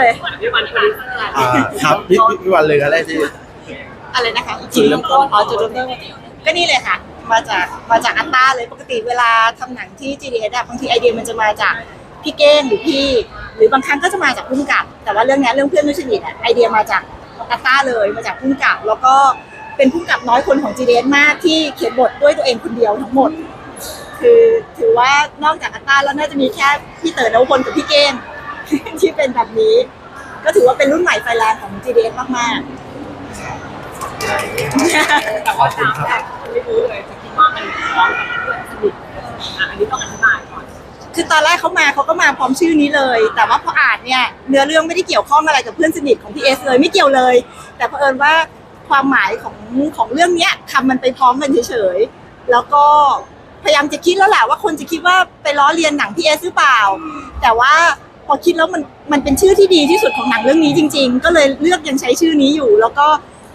เลย พี่วันคนนี้อ่าครับพี่พี่พี่วันเลยก็ได้ที่ อะไรนะคะอีกจุดเริ่มต้น อ๋อจุดเริ่มต้นก็นี่เลยค่ะ มาจากมาจากอัตตาเลยปกติเวลาทำหนังที่ GDS อะบางทีไอเดียมันจะมาจากพี่เก้งหรือพี่ หรือบางครั้งก็จะมาจากพุ่มกับ แต่ว่าเรื่องเนี้ยเรื่องเพื่อนไม่สนิทอะไอเดียมาจากอัตตาเลยมาจากพุ่มกับ แล้วก็เป็นพุ่มกับน้อยคนของ GDS มากที่เขียนบทด้วยตัวเองคนเดียวทั้งหมด คือถือว่านอกจากอัตตาแล้วน่าจะมีแค่พี่เต๋อนวพลกับพี่เก้ง ที่เป็นแบบนี้ ก็ถือว่าเป็นรุ่นใหม่ไฟแรงของ GDS มากๆ แต่ว่าตามแบบไม่รู้เลยจะคิดว่ามันพร้อมกับเพื่อนสนิทอะอันนี้ต้องอธิบายก่อน คือตอนแรกเขามาเขาก็มาพร้อมชื่อนี้เลย แต่ว่าพออ่านเนี่ยเนื้อเรื่องไม่ได้เกี่ยวข้องอะไรกับเพื่อนสนิทของพี่เอสเลยไม่เกี่ยวเลย แต่เผอิญว่าความหมายของของเรื่องเนี้ยคำมันไปพร้อมกันเฉยๆแล้วก็พยายามจะคิดแล้วแหละว่าคนจะคิดว่าไปล้อเลียนหนังพี่เอสหรือเปล่า แต่ว่า พอคิดแล้วมันมันเป็นชื่อที่ดีที่สุดของหนังเรื่องนี้จริง ๆ ก็เลยเลือกยังใช้ชื่อนี้อยู่ แล้วก็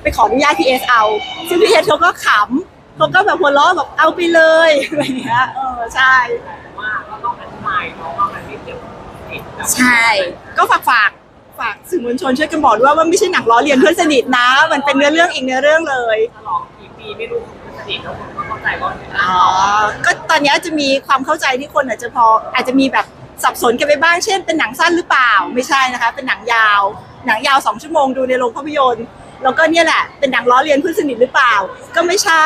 ไปขออนุญาตพี่เอสเอา ซึ่งพี่เอสเขาก็ขำเขาก็แบบหัวเราะแบบเอาไปเลยอะไรอย่างเงี้ยเออใช่แต่ว่าก็ต้องอธิบายเนาะว่ามันไม่เกี่ยวกับสนิทกับใช่ ก็ฝากฝากฝากสื่อมวลชนช่วยกันบอกด้วยว่าไม่ใช่หนังล้อเลียนเพื่อนสนิทนะ มันเป็นเนื้อเรื่องอีกเนื้อเรื่องเลยฉลองกี่ปีไม่รู้คนสนิทแล้วคนก็เข้าใจว่าเป็นอ๋อก็ตอนนี้จะมีความเข้าใจที่คนอาจจะพออาจจะมีแบบ สับสนกันไปบ้างเช่นเป็นหนังสั้นหรือเปล่าไม่ใช่นะคะ เป็นหนังยาว หนังยาวสองชั่วโมงดูในโรงภาพยนตร์แล้วก็เนี่ยแหละเป็นหนังล้อเลียนเพื่อนสนิทหรือเปล่า ก็ไม่ใช่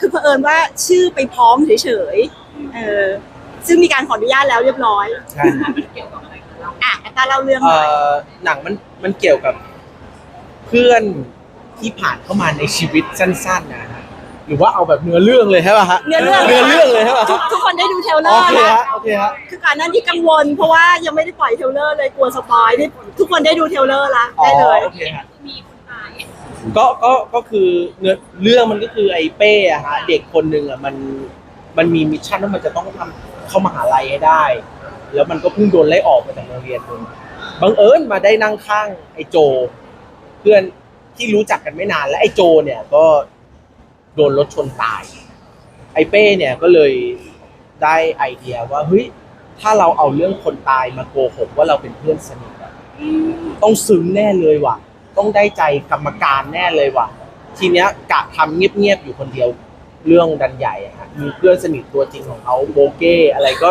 คือเผอิญว่าชื่อไปพร้อมเฉยๆเออซึ่งมีการขออนุญาตแล้วเรียบร้อยใช่มันเกี่ยวกับอะไรกับเราอะแอตตาเล่าเรื่องหเอ่น่อยอหนังมันมันเกี่ยวกับ เพื่อนที่ผ่านเข้ามาในชีวิตสั้น ๆนะฮะ หรือว่าเอาแบบเนื้อเรื่องเลยใช่ป่ะฮะเนื้อเรื่องเนื้อเรื่องเลยใช่ป่ะทุกทุกคนได้ดูเทรลเลอโอร์เคแล้วฮะโอเคฮะคือก่อนหนั้นที่กังวล เพราะว่ายังไม่ได้ปล่อยเทรลเลอร์เลยกลัวสปอยนี่ทุกคนได้ดูเทรลเลอร์ละอ๋อได้เลยโอเคฮะมีคนตายก็ก็ก็คือเนื้อเรื่องมันก็คือไอ้เป้อะฮะเด็กคนหนึ่งอะมันมันมีมิชชั่นว่ามันจะต้องทำเข้ามหาลัยให้ได้ แล้วมันก็เพิ่งโดนไล่ออกมาจากโรงเรียนนึงบังเอิญมาได้นั่งข้างไอ้โจ เพื่อนที่รู้จักกันไม่นานและไอ้โจเนี่ยก็ โดนรถชนตาย ไอเป้เนี่ยก็เลยได้ไอเดียว่าเฮ้ยถ้าเราเอาเรื่องคนตายมาโกหกว่าเราเป็นเพื่อนสนิทอะต้องซึ้งแน่เลยว่ะ ต้องได้ใจกรรมการแน่เลยว่ะ ทีเนี้ยกะทำเงียบๆอยู่คนเดียวเรื่องดันใหญ่อะฮะมีเพื่อนสนิทตัวจริงของเขาโบเก้อะไรก็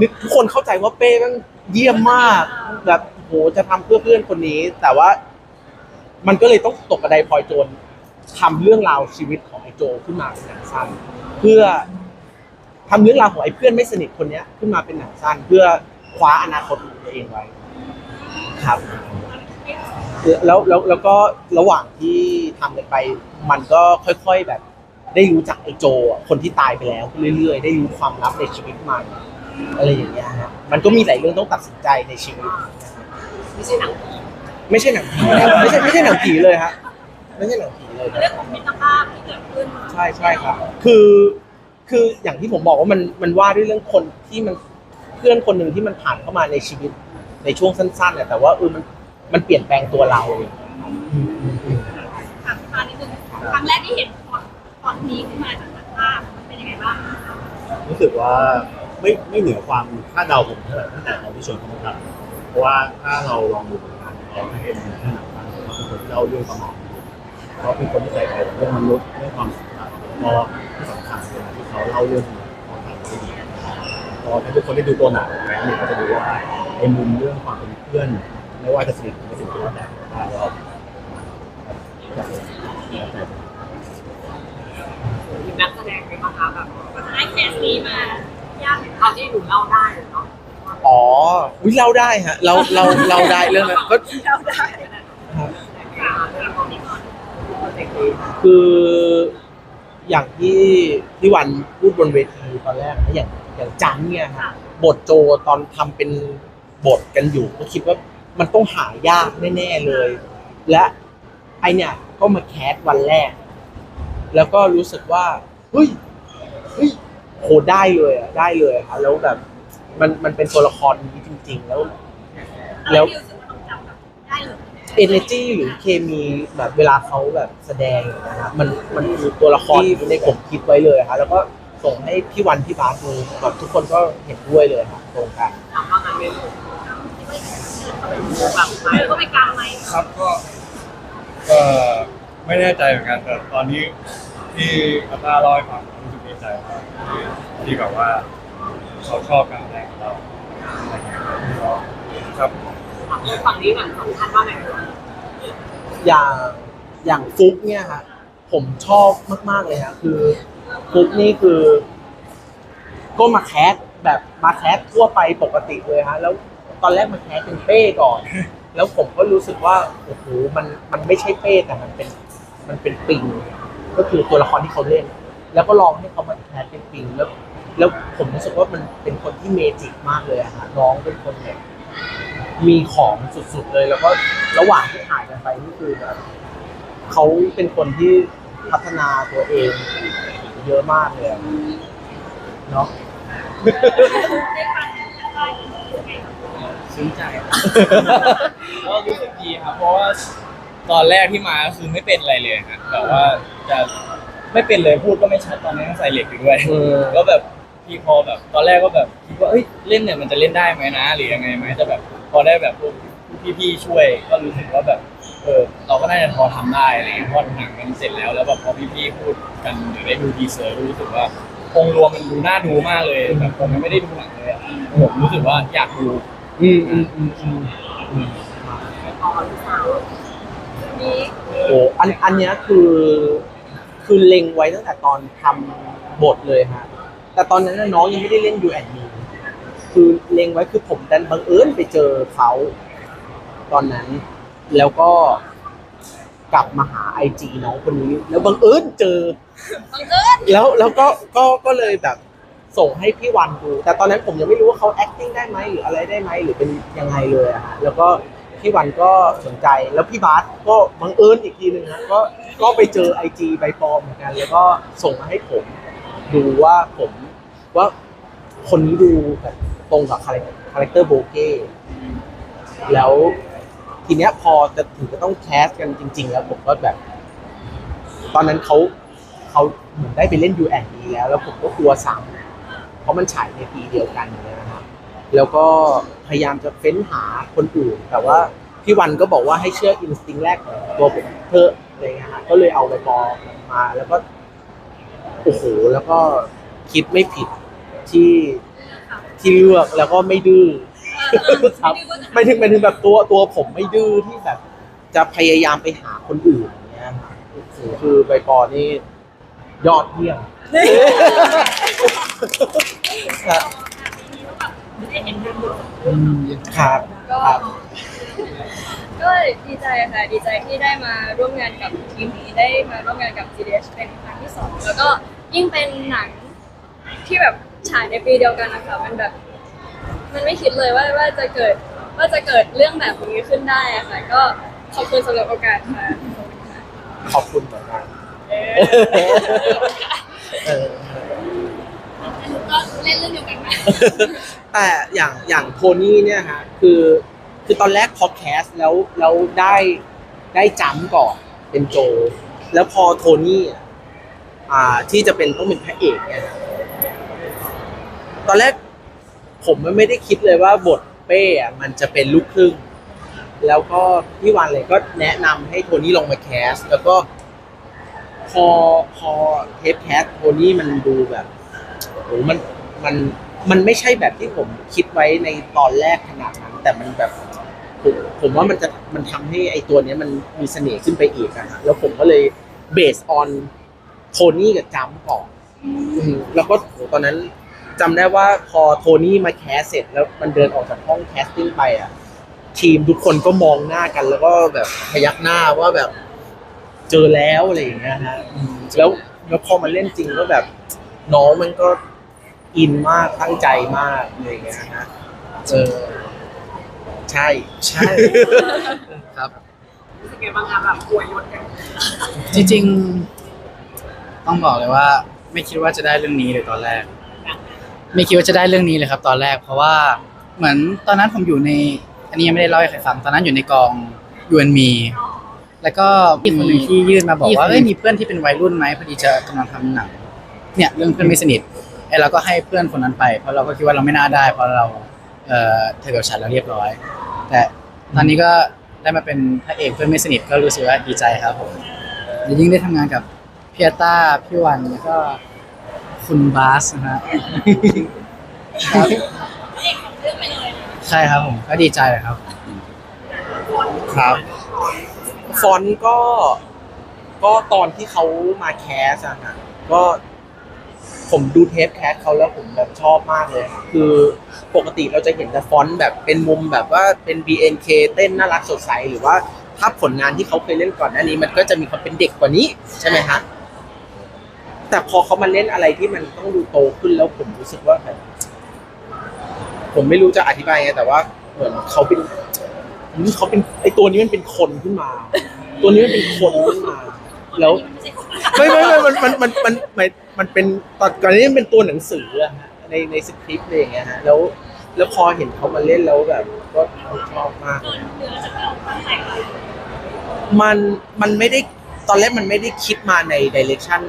นึกทุกคนเข้าใจว่าเป้มันเยี่ยมมากแบบโหจะทำเพื่อเพื่อนคนนี้ แต่ว่ามันก็เลยต้องตกกระไดพลอยโจร ทำเรื่องราวชีวิตของไอ้โจขึ้นมาเป็นหนังสั้น เพื่อทำเรื่องราวของไอ้เพื่อนไม่สนิทคนเนี้ยขึ้นมาเป็นหนังสั้น เพื่อคว้าอนาคตของตัวเองไว้ ครับแล้วแล้วแล้วก็ระหว่างที่ทำกันไป มันก็ค่อย ๆแบบ ได้รู้จักไอ้โจอะคนที่ตายไปแล้วเรื่อยๆ ได้รู้ความลับในชีวิตมันอะไรอย่างเงี้ยฮะมันก็มีหลายเรื่องต้องตัดสินใจในชีวิต ไม่ใช่หนังผีไม่ใช่หนังผีนะครับไม่ใช่ไม่ใช่หนังผีเลยฮะไม่ใช่หนังผี เลยนะเรื่องของมิตรภาพที่เกิดขึ้นใช่ใช่ครับ คือคืออย่างที่ผมบอกว่ามันมันว่าด้วยเรื่องคนที่มันเพื่อนคนหนึ่งที่มันผ่านเข้ามาในชีวิตในช่วงสั้นๆเนี่ยแต่ว่าเออมันมันเปลี่ยนแปลงตัวเราอะไรอย่างเงี้ยครับอืมอืมอืมถามมานิดนึงครั้งแรกที่เห็นตอนตอนนี้ขึ้นมาจากภาพมันเป็นยังไงบ้างรู้สึกว่าไม่ไม่เหนือความคาดเดาผมเท่าไหร่ตั้งแต่ตอนที่ชวนเขามาทำเพราะว่าถ้าเราลองดูผลงานของเขาให้เป็นหนังฟังเขาเป็นคนที่เล่าเรื่องสมอง เขาเป็นคนที่ใส่ใจเรื่องมนุษย์เรื่องความสัมพันธ์พอที่สำคัญเวลาที่เขาเล่าเรื่องความสัมพันธ์ที่ดีพอถ้าทุกคนได้ดูตัวหนังแล้วเนี่ยก็จะดูว่าไอ้มุมเรื่องความเป็นเพื่อนไม่ว่าจะสนิทหรือไม่สนิทก็แล้วแต่ว่าเราจะแล้วแต่มีนักแสดงไหมคะแบบก็จะได้แคสนี้มายากเอาที่หนูเล่าได้เลยเนาะอ๋อวิเราได้ฮะ เราเราเราได้เรื่องนั้นก็เราได้ คืออย่างที่ที่วันพูดบนเวทีตอนแรกนะอย่างอย่างจันเนี่ยฮะบทโจตอนทำเป็นบทกันอยู่ก็คิดว่ามันต้องหายากแน่ ๆเลย และไอเนี่ยก็มาแคสวันแรก แล้วก็รู้สึกว่าเฮ้ยเฮ้ยโหได้เลยอะได้เลยครับแล้วแบบมันมันเป็นตัวละครนี้จริง ๆ แล้ว แล้ว เลย energy หรือเคมีแบบเวลาเขาแบบแสดงอย่างเงี้ยนะมันมันคือตัวละครที่ในผมคิดไว้เลยครับแล้วก็ส่งให้พี่วันพี่บาสดูแบบทุกคนก็เห็นด้วยเลยครับตรงกันทำว่างั้นไม่รู้แบบไม่ครับก็ก็ไม่แน่ใจเหมือนกันแต่ตอนนี้ที่อาตาเล่าให้ฟังรู้สึกดีใจมากที่ที่แบบว่าเขาชอบการแสดงของเราอะไรเงี้ยก็ครับ ฝั่งนี้ก่อนสำคัญว่าไงอย่างอย่างฟุกเนี่ยฮะผมชอบมากๆเลยฮะคือฟุกนี่คือ ก็มาแคสแบบมาแคสทั่วไปปกติเลยฮะแล้วตอนแรกมาแคสเป็นเป้ก่อน แล้วผมก็รู้สึกว่าโอ้โหมันมันไม่ใช่เป้แต่มันเป็น มันเป็นปิงก็คือตัวละครที่เขาเล่น แล้วก็ลองให้เขามาแคสเป็นปิงแล้ว แล้วผมรู้สึกว่ามันเป็นคนที่เมจิกมากเลยอะฮะน้องเป็นคนแบบ มีของสุดๆเลย แล้วก็ระหว่างที่ถ่ายกันไปนี่คือแบบเขาเป็นคนที่พัฒนาตัวเอง เยอะมากเลยอะเนาะ ได้ฟังแล้วก็ยังไงบ้างซึ้งใจก็รู้สึกดีครับ เพราะว่าตอนแรกที่มาก็คือไม่เป็นอะไรเลยครับแบบว่าจะไม่เป็นเลยพูดก็ไม่ชัดตอนนี้ต้องใส่เหล็กอยู่ด้วยเออ ก็แบบพี่พอแบบ ตอนแรกก็แบบคิดว่าเอ้ยเล่นเนี่ยมันจะเล่นได้ไหมนะหรือยังไงไหมแต่แบบ พอได้แบบพวกพี่ๆช่วยก็รู้สึกว่าแบบเออเราก็น่าจะพอทำได้อะไรเงี้ยเพราะหนังมันเสร็จแล้วแล้วแบบพอพี่ๆพูดกันหรือได้ดูทีเซอร์รู้สึกว่าองค์รวมมันดูน่าดูมากเลยแบบผมยังไม่ได้ดูหนังเลยอะผมรู้สึกว่าอยากดูอืมอืมอืมอืมต่อที่สาวนี้โอ้อันอันเนี้ยคือ คือเล็งไว้ตั้งแต่ตอนทำบทเลยฮะแต่ตอนนั้นน่ะน้องยังไม่ได้เล่นยูแอนมี คือเล็งไว้คือผมดันบังเอิญไปเจอเขาตอนนั้น แล้วก็กลับมาหาไอจีน้องคนนี้ แล้วบังเอิญเจอ บังเอิญแล้วแล้วก็ก็ก็เลยแบบส่งให้พี่วันดู แต่ตอนนั้นผมยังไม่รู้ว่าเขา acting ได้ไหมหรืออะไรได้ไหมหรือเป็นยังไงเลยอะฮะแล้วก็พี่วันก็สนใจแล้วพี่บาสก็บังเอิญอีกทีหนึ่งฮะก็ก็ไปเจอไอจีใบปลอมเหมือนกัน แล้วก็ส่งมาให้ผม ดูว่าผมว่าคนนี้ดูแบบ ตรงกับคาแรคคาแรคเตอร์โบเก้แล้วทีเนี้ยพอจะถึงจะต้องแคสกันจริง ๆ แล้วผมก็แบบ ตอนนั้นเขาเขาเหมือนได้ไปเล่น U and E แล้ว แล้วผมก็กลัวซ้ำเพราะมันฉายในปีเดียวกันอย่างเงี้ยนะครับแล้วก็พยายามจะเฟ้นหาคนอื่น แต่ว่าพี่วันก็บอกว่าให้เชื่ออินสติ้งแรกของตัวผมเถอะอะไรเงี้ยฮะก็เลยเอาไปบอมาแล้วก็โอ้โหแล้วก็คิดไม่ผิดที่ ที่เลือกแล้วก็ไม่ดื้อครับไม่ถึงไม่ถึงแบบตัวตัวผมไม่ดื้อที่แบบ จะพยายามไปหาคนอื่นอย่างเงี้ยครับโอ้โหคือใบปอนี่ยอดเยี่ยมครับได้เห็นกันครับก็ครับก็ดีใจค่ะดีใจที่ได้มาร่วมงานกับทีมนี้ได้มาร่วมงานกับ GDS เป็นครั้งที่สองแล้วก็ยิ่งเป็นหนังที่แบบ ฉายในปีเดียวกันนะคะมันแบบ มันไม่คิดเลยว่าว่าจะเกิดว่าจะเกิดเรื่องแบบนี้ขึ้นได้อะค่ะ ก็ขอบคุณสำหรับโอกาสค่ะขอบคุณเหมือนกันเออก็เล่นเรื่องเดียวกันไหมแต่อย่างอย่างโทนี่เนี่ยฮะคือคือตอนแรกพอแคสแล้วแล้วได้ได้จัมป์ก่อนเป็นโจ แล้วพอโทนี่อะอ่าที่จะเป็นต้องเป็นพระเอกเนี่ย ตอนแรกผมไม่ได้คิดเลยว่าบทเป้อะมันจะเป็นลูกครึ่ง แล้วก็พี่วันเลยก็แนะนำให้โทนี่ลงมาแคส แล้วก็พอพอเทปแคสโทนี่มันดูแบบโอ้มันมันมันไม่ใช่แบบที่ผมคิดไว้ในตอนแรกขนาดนั้น แต่มันแบบผมผมว่ามันจะมันทำให้ไอตัวเนี้ยมันมีเสน่ห์ขึ้นไปอีกอะฮะแล้วผมก็เลยเบสออนโทนี่กับจัมป์ก่อนแล้วก็โหตอนนั้น จำได้ว่าพอโทนี่มาแคสเสร็จแล้วมันเดินออกจากห้องแคสติ้งไปอะ ทีมทุกคนก็มองหน้ากัน แล้วก็แบบพยักหน้าว่าแบบเจอแล้วอะไรอย่างเงี้ยฮะอืมแล้วแล้วพอมาเล่นจริงก็แบบ น้องมันก็อินมากตั้งใจมากอะไรอย่างเงี้ยฮะเออใช่ใช่ ครับ รู้สึกไงบ้างคะแบบอวยยศกันจริงๆ ต้องบอกเลยว่า ไม่คิดว่าจะได้เรื่องนี้เลยตอนแรก ไม่คิดว่าจะได้เรื่องนี้เลยครับ ตอนแรกเพราะว่าเหมือนตอนนั้นผมอยู่ใน อันนี้ยังไม่ได้เล่าให้ใครฟังตอนนั้นอยู่ในกองยูเอ็นมีแล้วก็มีคนหนึ่งที่ยื่นมาบอกว่าเอ้ยมีเพื่อนที่เป็นวัยรุ่นไหมพอดีจะกำลังทำหนังเนี่ยเรื่องเพื่อนไม่สนิทไอ้เราก็ให้เพื่อนคนนั้นไป เพราะเราก็คิดว่าเราไม่น่าได้ เพราะเราเอ่อเธอกับฉันแล้วเรียบร้อย แต่ตอนนี้ก็ได้มาเป็นพระเอกเพื่อนไม่สนิทก็รู้สึกว่าดีใจครับผมและยิ่งได้ทำงานกับพี่อาต้าพี่วันแล้วก็ คุณบาสนะฮะครับเอกของเรื่องไปเลยใช่ครับผมก็ดีใจครับ ครับ ฟอนต์ก็ ก็ตอนที่เขามาแคสอะฮะก็ผมดูเทปแคสเขาแล้วผมแบบชอบมากเลยคือปกติเราจะเห็นแต่ฟอนต์แบบเป็นมุมแบบว่าเป็น BNK เต้นน่ารักสดใสหรือว่าถ้าผลงานที่เขาเคยเล่นก่อนหน้านี้ มันก็จะมีความเป็นเด็กกว่านี้ใช่ไหมฮะ แต่พอเขามาเล่นอะไรที่มันต้องดูโตขึ้นแล้วผมรู้สึกว่าแบบผมไม่รู้จะอธิบายไงแต่ว่าเหมือนเขาเป็นนี่เขาเป็นไอตัวนี้มันเป็นคนขึ้นมา ตัวนี้มันเป็นคนขึ้นมา แล้วไม่ไม่ไม่มันมันมันมันมันมันเป็นตอนก่อนนี้มันเป็นตัวหนังสืออะฮะในในสคริปต์อะไรอย่างเงี้ยฮะแล้ว แล้วพอเห็นเขามาเล่นแล้วแบบ ก็ชอบมาก มันมันไม่ได้ตอนแรกมันไม่ได้คิดมาในดิเรกชัน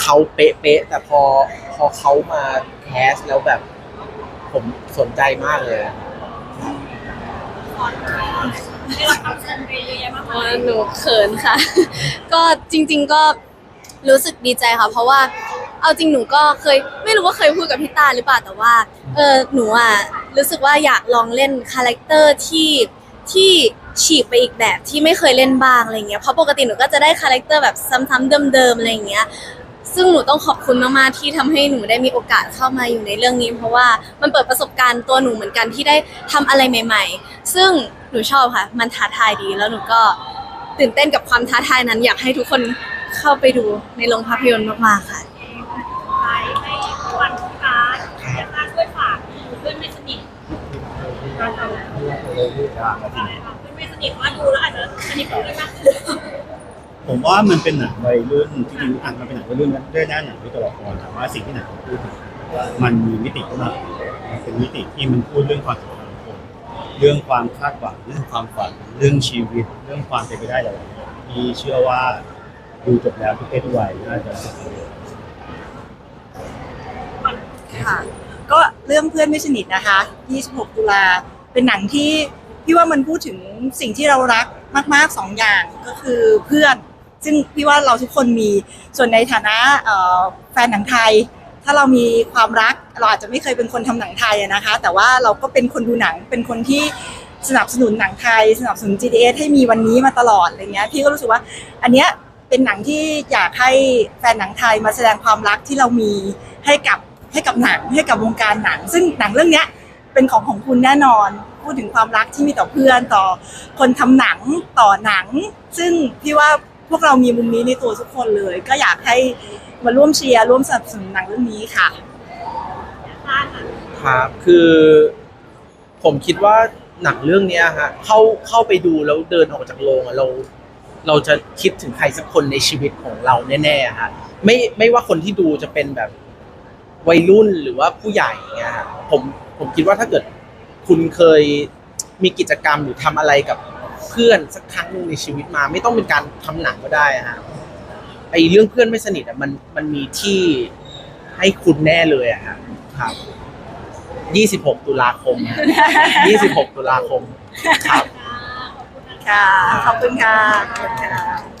เขาเป๊ะๆแต่พอพอเขามาแคสแล้วแบบ ผมสนใจมากเลยได้รับความชมไปเยอะแยะมากอ๋มาอยหนูเขินค่ะ ก็จริง ๆก็รู้สึกดีใจค่ะ เพราะว่าเอาจริงหนูก็เคย ไม่รู้ว่าเคยพูดกับพี่ตาหรือเปล่าแต่ว่าเออหนูอะรู้สึกว่าอยากลองเล่นคาแรคเตอร์ที่ที่ฉีกไปอีกแบบที่ไม่เคยเล่นบ้างอะไรเงี้ยเพราะปกติหนูก็จะได้คาแรคเตอร์แบบซ้ำๆเดิมๆอะไรอย่างเงี้ย ซึ่งหนูต้องขอบคุณมากๆที่ทำให้หนูได้มีโอกาสเข้ามาอยู่ในเรื่องนี้ เพราะว่ามันเปิดประสบการณ์ตัวหนูเหมือนกันที่ได้ทำอะไรใหม่ ๆ ซึ่งหนูชอบค่ะ มันท้าทายดีแล้วหนูก็ตื่นเต้นกับความท้าทายนั้น อยากให้ทุกคนเข้าไปดูในโรงภาพยนตร์มากๆค่ะ ไปให้วันการอยากช่วยฝากเพื่อนไม่สนิทเพื่อนไม่สนิทว่าดูแล้วอาจจะสนิทกันมากขึ้น ผมว่ามันเป็นหนังวัยรุ่นจริงๆอ่านมันเป็นหนังวัยรุ่นด้วยหน้าหนังด้วยตัวละครแต่ว่าสิ่งที่หนังพูดมันมีมิติมามันเป็นมิติที่มันพูดเรื่องความสัมพันธ์ของคนเรื่องความคาดหวังเรื่องความฝันเรื่องชีวิต เรื่องความเป็นไปได้หลายๆอย่างที่เชื่อว่าดูจบแล้วทุกเพศทุกวัยน่าจะค่ะ ก็เรื่องเพื่อนไม่สนิทนะคะ 26 ตุลา เป็นหนังที่พี่ว่ามันพูดถึงสิ่งที่เรารักมากๆสองอย่างก็คือเพื่อน ซึ่งพี่ว่าเราทุกคนมีส่วนในฐานะแฟนหนังไทย ถ้าเรามีความรักเราอาจจะไม่เคยเป็นคนทำหนังไทยนะคะ แต่ว่าเราก็เป็นคนดูหนังเป็นคนที่สนับสนุนหนังไทย สนับสนุน GDS ให้มีวันนี้มาตลอดอะไรเงี้ยพี่ก็รู้สึกว่าอันเนี้ยเป็นหนังที่อยากให้แฟนหนังไทยมาแสดงความรักที่เรามีให้กับให้กับหนังให้กับวงการหนัง ซึ่งหนังเรื่องเนี้ยเป็นของของคุณแน่นอน พูดถึงความรักที่มีต่อเพื่อนต่อคนทำหนังต่อหนัง ซึ่งพี่ว่า วกเรามีมุมนี้ในตัวทุกคนเลย ก็อยากให้มาร่วมเชียร์ร่วมสนับสนุนหนังเรื่องนี้ค่ะ ครับคือผมคิดว่าหนังเรื่องเนี้ยฮะเข้าเข้าไปดูแล้วเดินออกจากโรงอะเรา เราจะคิดถึงใครสักคนในชีวิตของเราแน่ๆฮะไม่ไม่ว่าคนที่ดูจะเป็นแบบวัยรุ่นหรือว่าผู้ใหญ่เงี้ยฮะผมผมคิดว่าถ้าเกิดคุณเคยมีกิจกรรมหรือทำอะไรกับ พื่อนสักครั้งหนึ่งในชีวิตมา ไม่ต้องเป็นการทำหนังก็ได้อะฮะไอเรื่องเพื่อนไม่สนิทอะมันมันมีที่ให้คุณแน่เลยอะฮะครับ26ตุลาคม26ตุลาคม ครับ ค่ะ ขอบคุณค่ะ ขอบคุณค่ะ